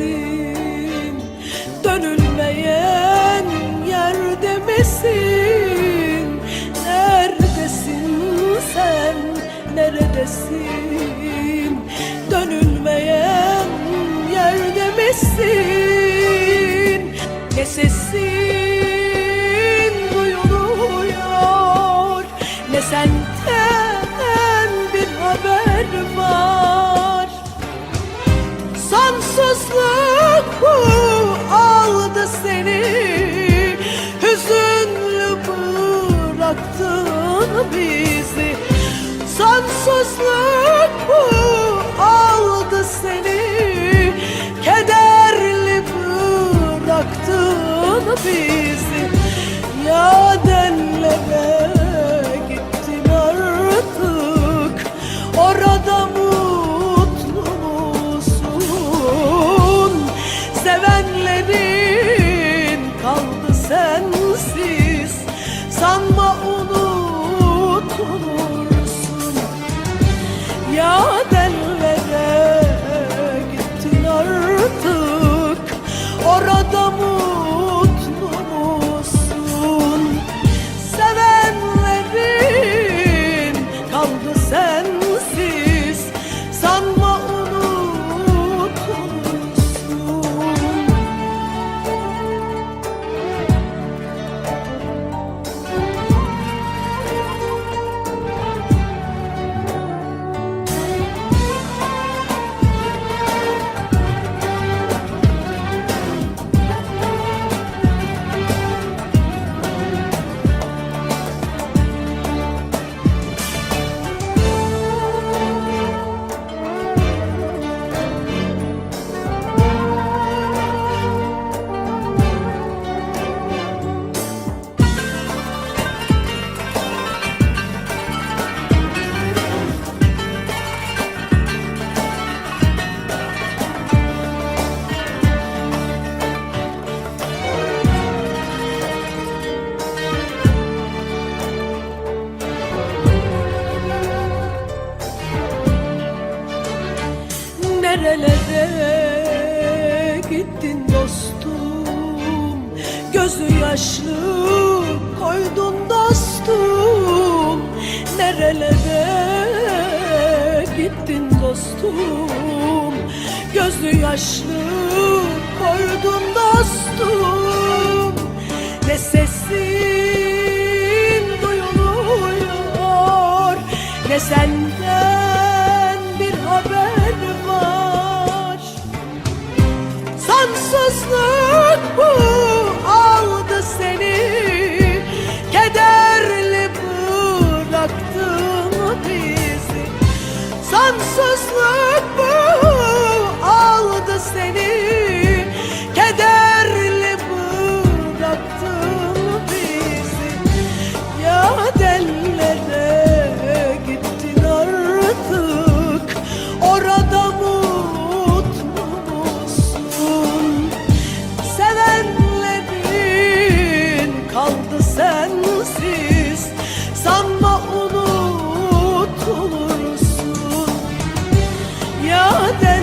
misin? Dönülmeyen yerde misin? Neredesin sen? Neredesin? Dönülmeyen yerde misin? Ne sesin duyuluyor Ne senden bir haber var Sonsuzluk bu aldı seni. Hüzünlü bıraktın bizi. Sonsuzluk Gözü yaşlı koydun dostum. Nerelere gittin dostum? Gözü yaşlı koydun dostum. Ne sesin duyuluyor Ne senden bir haber var. Sonsuzluk bu Sonsuzluk kader